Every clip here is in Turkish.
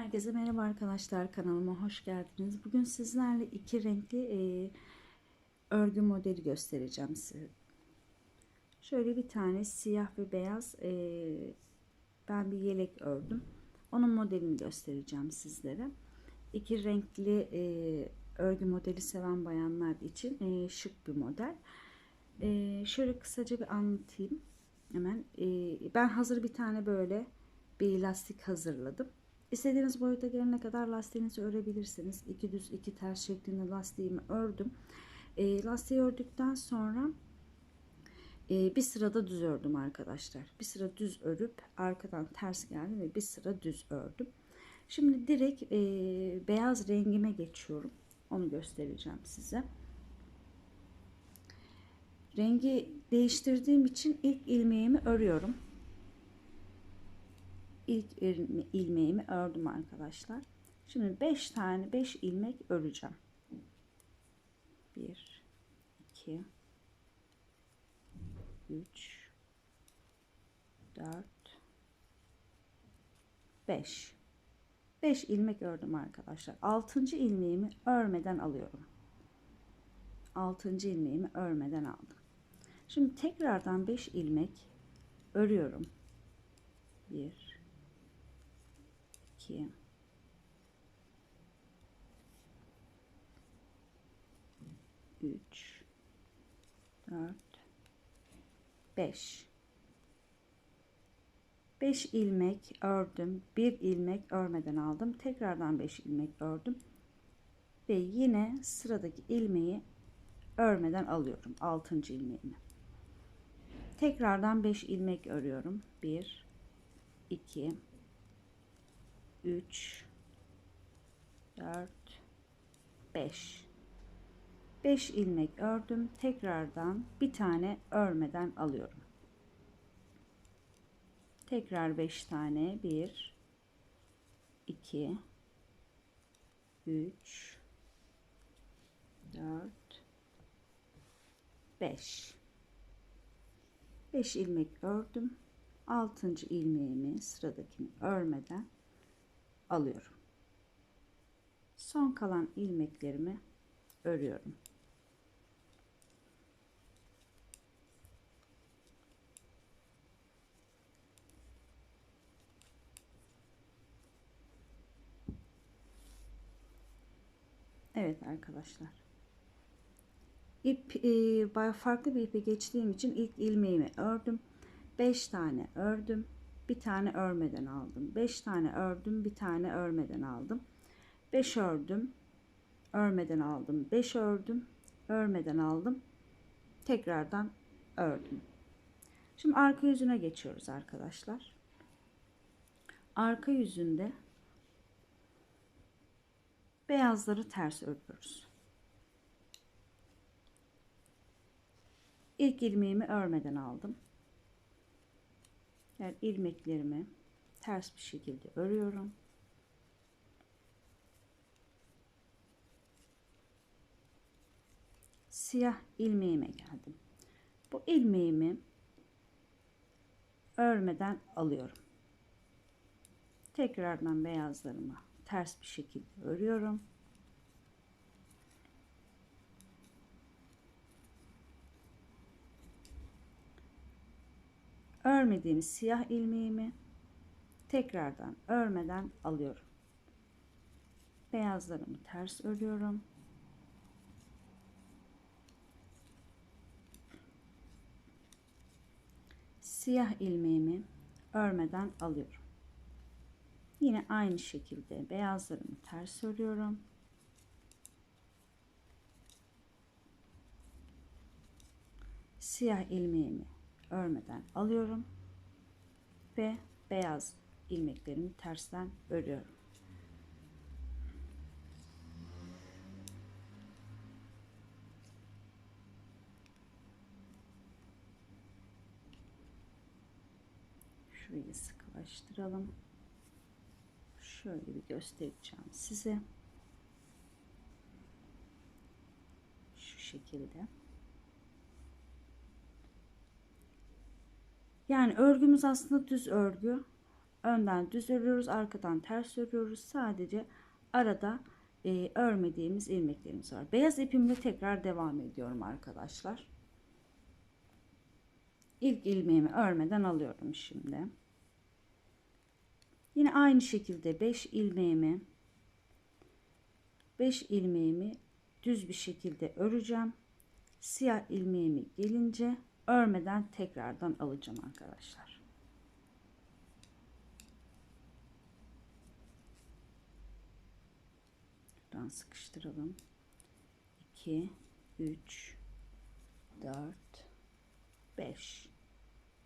Herkese merhaba arkadaşlar kanalıma hoş geldiniz. Bugün sizlerle iki renkli e, örgü modeli göstereceğim size. Şöyle bir tane siyah ve beyaz e, ben bir yelek ördüm. Onun modelini göstereceğim sizlere. İki renkli e, örgü modeli seven bayanlar için e, şık bir model. E, şöyle kısaca bir anlatayım. Hemen e, ben hazır bir tane böyle bir lastik hazırladım. İstediğiniz boyuta gelene kadar lastiğinizi örebilirsiniz. İki düz iki ters şeklinde lastiğimi ördüm. E, lastiği ördükten sonra e, bir sırada düz ördüm arkadaşlar. Bir sıra düz örüp arkadan ters geldim ve bir sıra düz ördüm. Şimdi direkt e, beyaz rengime geçiyorum. Onu göstereceğim size. Rengi değiştirdiğim için ilk ilmeğimi örüyorum ilk ilmeğimi ördüm arkadaşlar. Şimdi 5 tane 5 ilmek öreceğim. 1 2 3 4 5 5 ilmek ördüm arkadaşlar. 6. ilmeğimi örmeden alıyorum. 6. ilmeğimi örmeden aldım. Şimdi tekrardan 5 ilmek örüyorum. 1 2 3 4 5 5 ilmek ördüm. 1 ilmek örmeden aldım. Tekrardan 5 ilmek ördüm. Ve yine sıradaki ilmeği örmeden alıyorum. 6. ilmeğimi. Tekrardan 5 ilmek örüyorum. 1 2 3 4 5 5 ilmek ördüm. Tekrardan bir tane örmeden alıyorum. Tekrar 5 tane. 1 2 3 4 5 5 ilmek ördüm. 6. ilmeğimi sıradakini örmeden alıyorum. Son kalan ilmeklerimi örüyorum. Evet arkadaşlar. İp e, farklı bir ipe geçtiğim için ilk ilmeğimi ördüm. 5 tane ördüm bir tane örmeden aldım. 5 tane ördüm, bir tane örmeden aldım. 5 ördüm, örmeden aldım. 5 ördüm, örmeden aldım. Tekrardan ördüm. Şimdi arka yüzüne geçiyoruz arkadaşlar. Arka yüzünde beyazları ters örüyoruz. İlk ilmeğimi örmeden aldım. Yani ilmeklerimi ters bir şekilde örüyorum. Siyah ilmeğime geldim. Bu ilmeğimi örmeden alıyorum. Tekrardan beyazlarımı ters bir şekilde örüyorum. Örmediğim siyah ilmeğimi tekrardan örmeden alıyorum. Beyazlarımı ters örüyorum. Siyah ilmeğimi örmeden alıyorum. Yine aynı şekilde beyazlarımı ters örüyorum. Siyah ilmeğimi örmeden alıyorum ve beyaz ilmeklerimi tersten örüyorum. Şurayı sıkılaştıralım. Şöyle bir göstereceğim size. Şu şekilde. Yani örgümüz aslında düz örgü. Önden düz örüyoruz arkadan ters örüyoruz. Sadece arada e, örmediğimiz ilmeklerimiz var. Beyaz ipimle tekrar devam ediyorum arkadaşlar. İlk ilmeğimi örmeden alıyorum şimdi. Yine aynı şekilde 5 ilmeğimi 5 ilmeğimi düz bir şekilde öreceğim. Siyah ilmeğimi gelince örmeden tekrardan alacağım arkadaşlar. Buradan sıkıştıralım. 2 3 4 5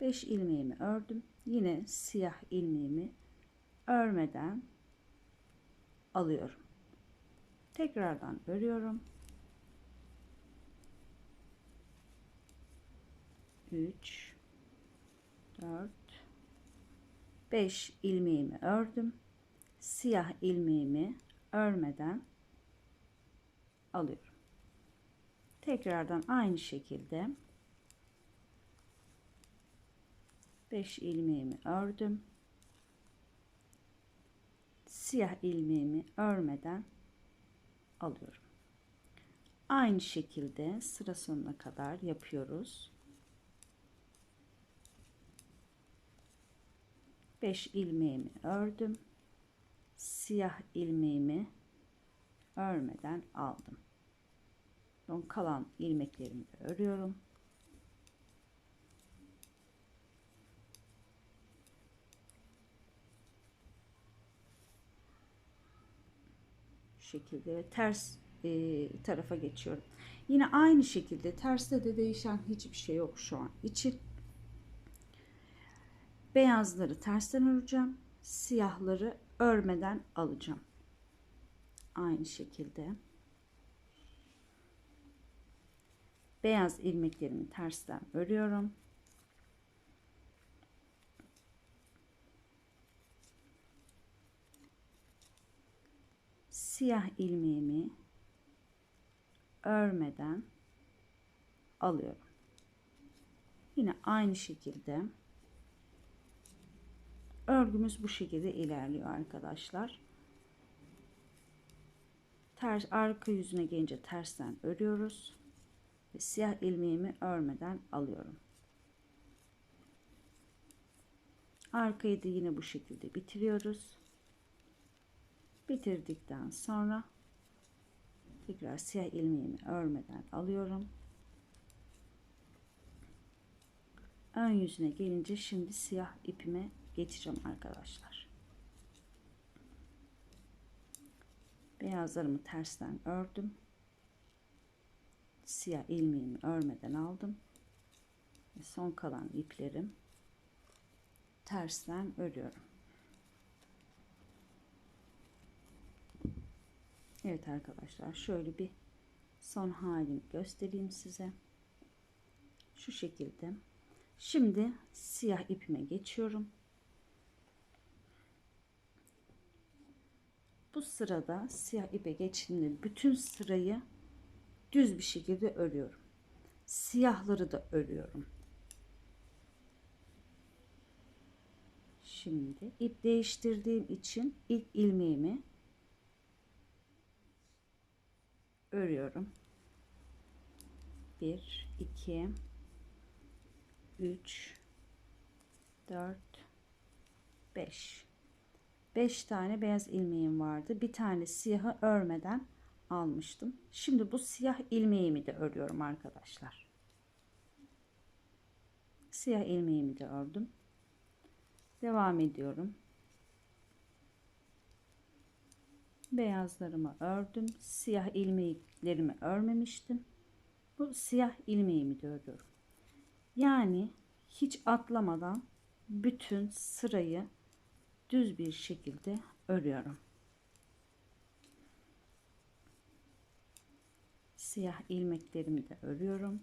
5 ilmeğimi ördüm. Yine siyah ilmeğimi örmeden alıyorum. Tekrardan örüyorum. 3 4 5 ilmeğimi ördüm. Siyah ilmeğimi örmeden alıyorum. Tekrardan aynı şekilde 5 ilmeğimi ördüm. Siyah ilmeğimi örmeden alıyorum. Aynı şekilde sıra sonuna kadar yapıyoruz. 5 ilmeğimi ördüm. Siyah ilmeğimi örmeden aldım. Son kalan ilmeklerimi de örüyorum. Şekilde ters e, tarafa geçiyorum. Yine aynı şekilde terste de değişen hiçbir şey yok şu an için. Beyazları tersten öreceğim. Siyahları örmeden alacağım. Aynı şekilde. Beyaz ilmeklerimi tersten örüyorum. Siyah ilmeğimi örmeden alıyorum. Yine aynı şekilde örgümüz bu şekilde ilerliyor arkadaşlar. Ters arka yüzüne gelince tersten örüyoruz ve siyah ilmeğimi örmeden alıyorum. Arkayı da yine bu şekilde bitiriyoruz. Bitirdikten sonra tekrar siyah ilmeğimi örmeden alıyorum. Ön yüzüne gelince şimdi siyah ipime geçeceğim arkadaşlar. Beyazlarımı tersten ördüm. Siyah ilmeğimi örmeden aldım. Ve son kalan iplerim tersten örüyorum. Evet arkadaşlar şöyle bir son halini göstereyim size. Şu şekilde. Şimdi siyah ipime geçiyorum. Bu sırada siyah ipe geçtiğimde bütün sırayı düz bir şekilde örüyorum. Siyahları da örüyorum. Şimdi ip değiştirdiğim için ilk ilmeğimi örüyorum. 1 2 3 4 5 5 tane beyaz ilmeğim vardı. Bir tane siyahı örmeden almıştım. Şimdi bu siyah ilmeğimi de örüyorum arkadaşlar. Siyah ilmeğimi de ördüm. Devam ediyorum. Beyazlarımı ördüm. Siyah ilmeklerimi örmemiştim. Bu siyah ilmeğimi de örüyorum. Yani hiç atlamadan bütün sırayı düz bir şekilde örüyorum. Siyah ilmeklerimi de örüyorum.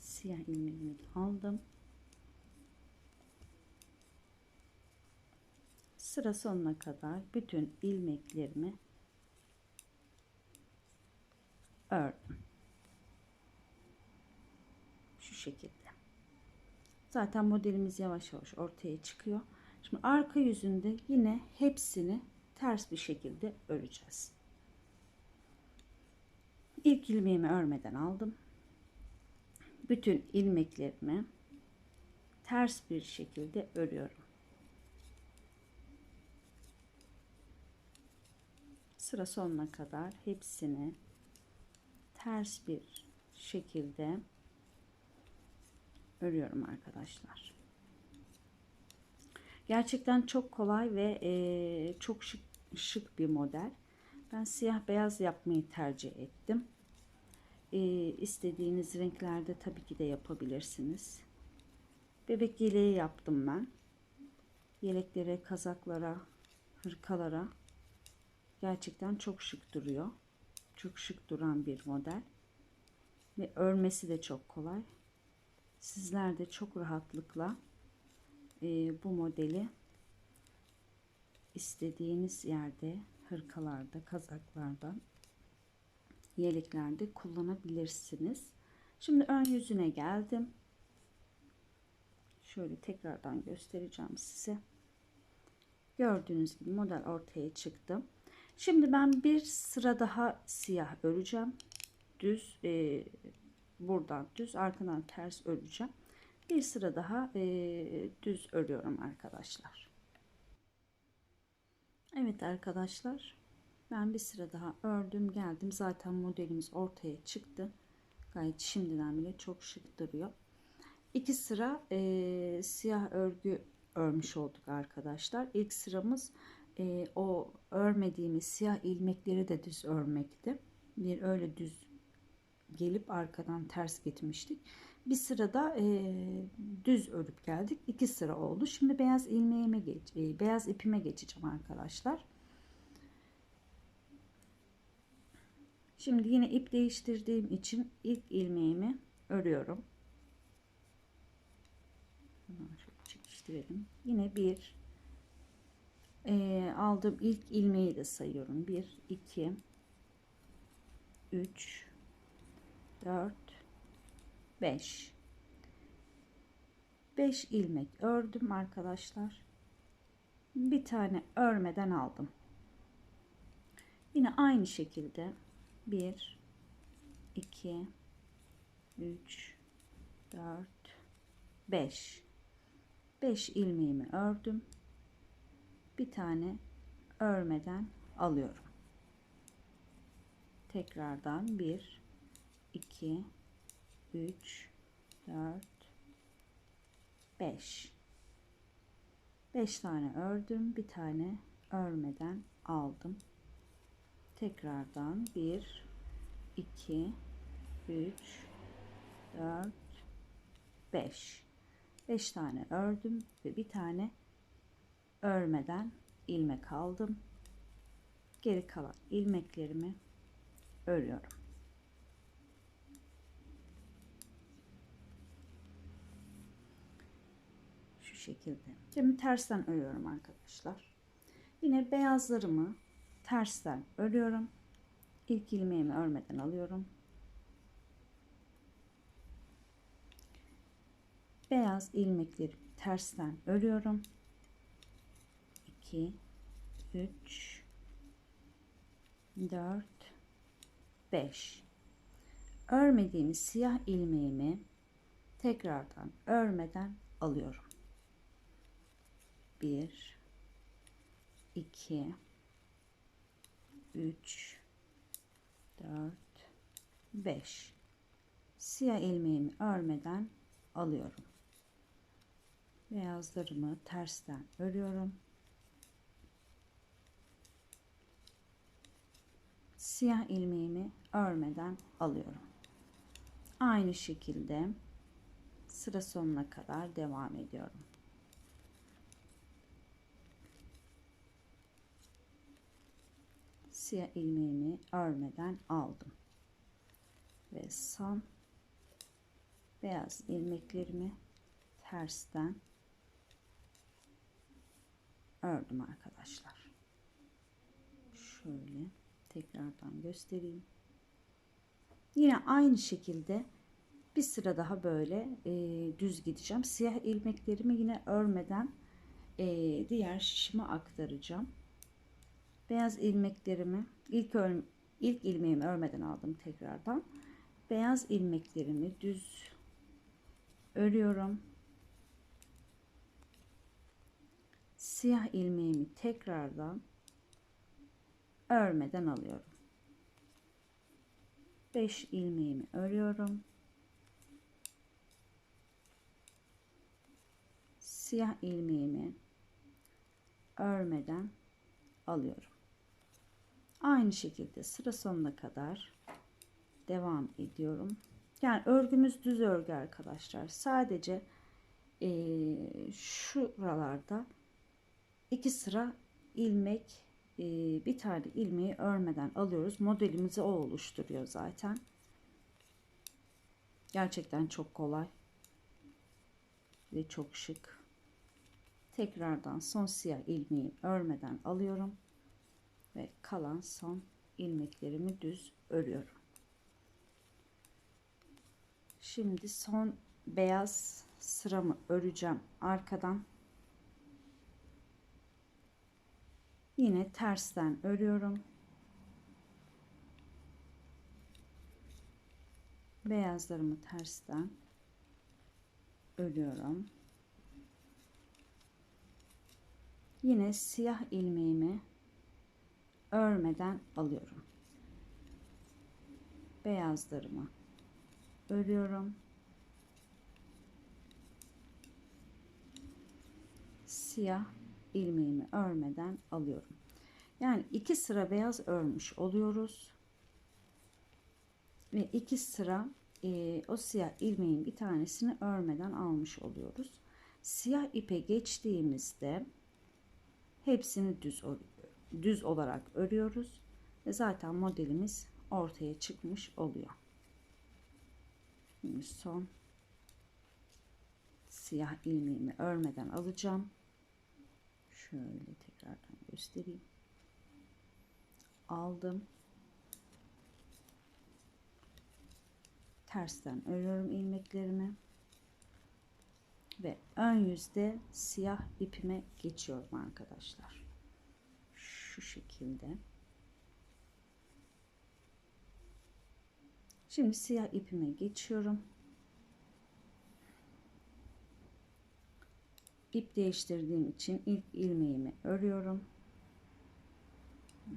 Siyah ilmeğimi aldım. Sıra sonuna kadar bütün ilmeklerimi ördüm. Şekilde. Zaten modelimiz yavaş yavaş ortaya çıkıyor. Şimdi arka yüzünde yine hepsini ters bir şekilde öreceğiz. İlk ilmeğimi örmeden aldım. Bütün ilmeklerimi ters bir şekilde örüyorum. Sıra sonuna kadar hepsini ters bir şekilde örüyorum arkadaşlar. Gerçekten çok kolay ve e, çok şık, şık bir model. Ben siyah beyaz yapmayı tercih ettim. E, istediğiniz renklerde tabii ki de yapabilirsiniz. Bebek yeleği yaptım ben. Yeleklere, kazaklara, hırkalara gerçekten çok şık duruyor. Çok şık duran bir model. Ve örmesi de çok kolay. Sizler de çok rahatlıkla e, bu modeli istediğiniz yerde hırkalarda, kazaklarda, yeleklerde kullanabilirsiniz. Şimdi ön yüzüne geldim. Şöyle tekrardan göstereceğim size. Gördüğünüz gibi model ortaya çıktı. Şimdi ben bir sıra daha siyah öreceğim. Düz e, buradan düz arkadan ters öreceğim. Bir sıra daha e, düz örüyorum arkadaşlar. Evet arkadaşlar. Ben bir sıra daha ördüm geldim. Zaten modelimiz ortaya çıktı. Gayet şimdiden bile çok şık duruyor. İki sıra e, siyah örgü örmüş olduk arkadaşlar. İlk sıramız e, o örmediğimiz siyah ilmekleri de düz örmekti. Bir öyle düz gelip arkadan ters gitmiştik. Bir sırada e, düz örüp geldik. İki sıra oldu. Şimdi beyaz ilmeğime geç, e, beyaz ipime geçeceğim arkadaşlar. Şimdi yine ip değiştirdiğim için ilk ilmeğimi örüyorum. Çekiştirelim. Yine bir e, aldığım ilk ilmeği de sayıyorum. 1, 2, 3, 4, 5. 5 ilmek ördüm arkadaşlar. Bir tane örmeden aldım. Yine aynı şekilde 1 2 3 4 5 5 ilmeğimi ördüm. Bir tane örmeden alıyorum. Tekrardan 1 2 3 4 5 5 tane ördüm. Bir tane örmeden aldım. Tekrardan 1 2 3 4 5 5 tane ördüm ve bir tane örmeden ilmek aldım. Geri kalan ilmeklerimi örüyorum şu şekilde şimdi tersten örüyorum arkadaşlar yine beyazlarımı tersten örüyorum. İlk ilmeğimi örmeden alıyorum. Beyaz ilmekleri tersten örüyorum. 2 3 4 5 örmediğimiz siyah ilmeğimi tekrardan örmeden alıyorum. 1 2 3 4 5 siyah ilmeğimi örmeden alıyorum. Beyazlarımı tersten örüyorum. Siyah ilmeğimi örmeden alıyorum. Aynı şekilde sıra sonuna kadar devam ediyorum siyah ilmeğimi örmeden aldım. Ve son beyaz ilmeklerimi tersten ördüm arkadaşlar. Şöyle tekrardan göstereyim. Yine aynı şekilde Bir sıra daha böyle e, düz gideceğim. Siyah ilmeklerimi yine örmeden e, diğer şişime aktaracağım. Beyaz ilmeklerimi ilk ilk ilmeğimi örmeden aldım tekrardan. Beyaz ilmeklerimi düz örüyorum. Siyah ilmeğimi tekrardan örmeden alıyorum. 5 ilmeğimi örüyorum. Siyah ilmeğimi örmeden alıyorum. Aynı şekilde sıra sonuna kadar devam ediyorum. Yani örgümüz düz örgü arkadaşlar. Sadece e, şuralarda iki sıra ilmek e, bir tane ilmeği örmeden alıyoruz. Modelimizi o oluşturuyor zaten. Gerçekten çok kolay ve çok şık. Tekrardan son siyah ilmeği örmeden alıyorum kalan son ilmeklerimi düz örüyorum. Şimdi son beyaz sıramı öreceğim arkadan. Yine tersten örüyorum. Beyazlarımı tersten örüyorum. Yine siyah ilmeğimi örmeden alıyorum. Beyazlarımı örüyorum. Siyah ilmeğimi örmeden alıyorum. Yani iki sıra beyaz örmüş oluyoruz. Ve iki sıra e, o siyah ilmeğin bir tanesini örmeden almış oluyoruz. Siyah ipe geçtiğimizde hepsini düz düz olarak örüyoruz ve zaten modelimiz ortaya çıkmış oluyor. Şimdi son siyah ilmeğimi örmeden alacağım. Şöyle tekrardan göstereyim. Aldım. Tersten örüyorum ilmeklerimi. Ve ön yüzde siyah ipime geçiyorum arkadaşlar. Şu şekilde. Şimdi siyah ipime geçiyorum. ip değiştirdiğim için ilk ilmeğimi örüyorum.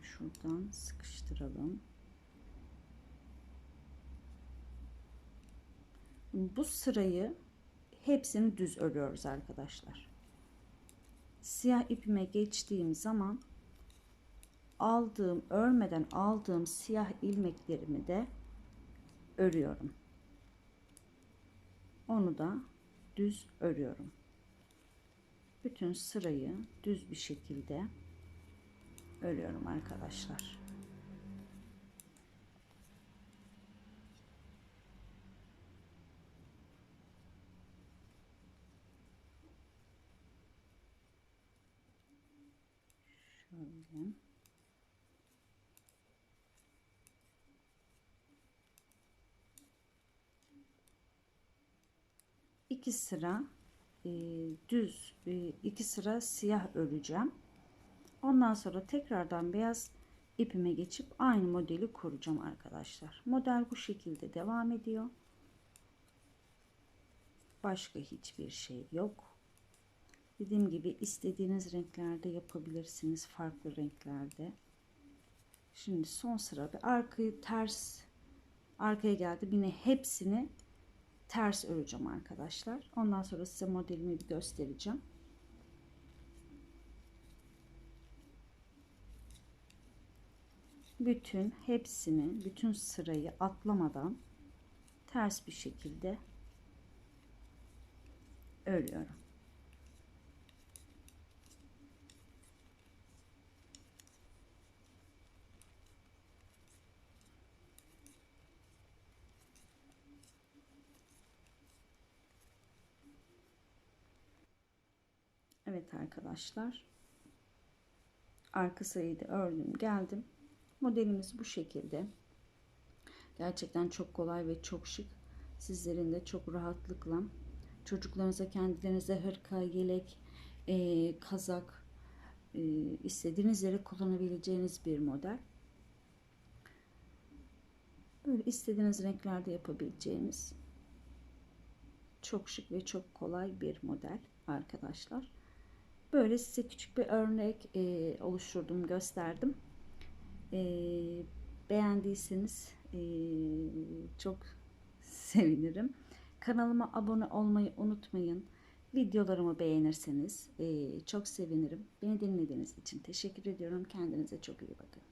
Şuradan sıkıştıralım. Bu sırayı hepsini düz örüyoruz arkadaşlar. Siyah ipime geçtiğim zaman aldığım örmeden aldığım siyah ilmeklerimi de örüyorum. Onu da düz örüyorum bütün sırayı düz bir şekilde örüyorum arkadaşlar. Şöyle. İki sıra e, düz e, iki sıra siyah öreceğim. Ondan sonra tekrardan beyaz ipime geçip aynı modeli kuracağım arkadaşlar. Model bu şekilde devam ediyor. Başka hiçbir şey yok. Dediğim gibi istediğiniz renklerde yapabilirsiniz. Farklı renklerde. Şimdi son sıra bir arkayı ters arkaya geldi. Yine hepsini ters öreceğim arkadaşlar. Ondan sonra size modelimi bir göstereceğim. Bütün hepsini, bütün sırayı atlamadan ters bir şekilde örüyorum. Evet arkadaşlar. Arka sayıyı da ördüm geldim. Modelimiz bu şekilde. Gerçekten çok kolay ve çok şık. sizlerin de çok rahatlıkla çocuklarınıza kendilerinize hırka, yelek, e, kazak e, istediğiniz yere kullanabileceğiniz bir model. Böyle istediğiniz renklerde yapabileceğiniz çok şık ve çok kolay bir model arkadaşlar. Böyle size küçük bir örnek e, oluşturdum, gösterdim. E, beğendiyseniz e, çok sevinirim. Kanalıma abone olmayı unutmayın. Videolarımı beğenirseniz e, çok sevinirim. Beni dinlediğiniz için teşekkür ediyorum. Kendinize çok iyi bakın.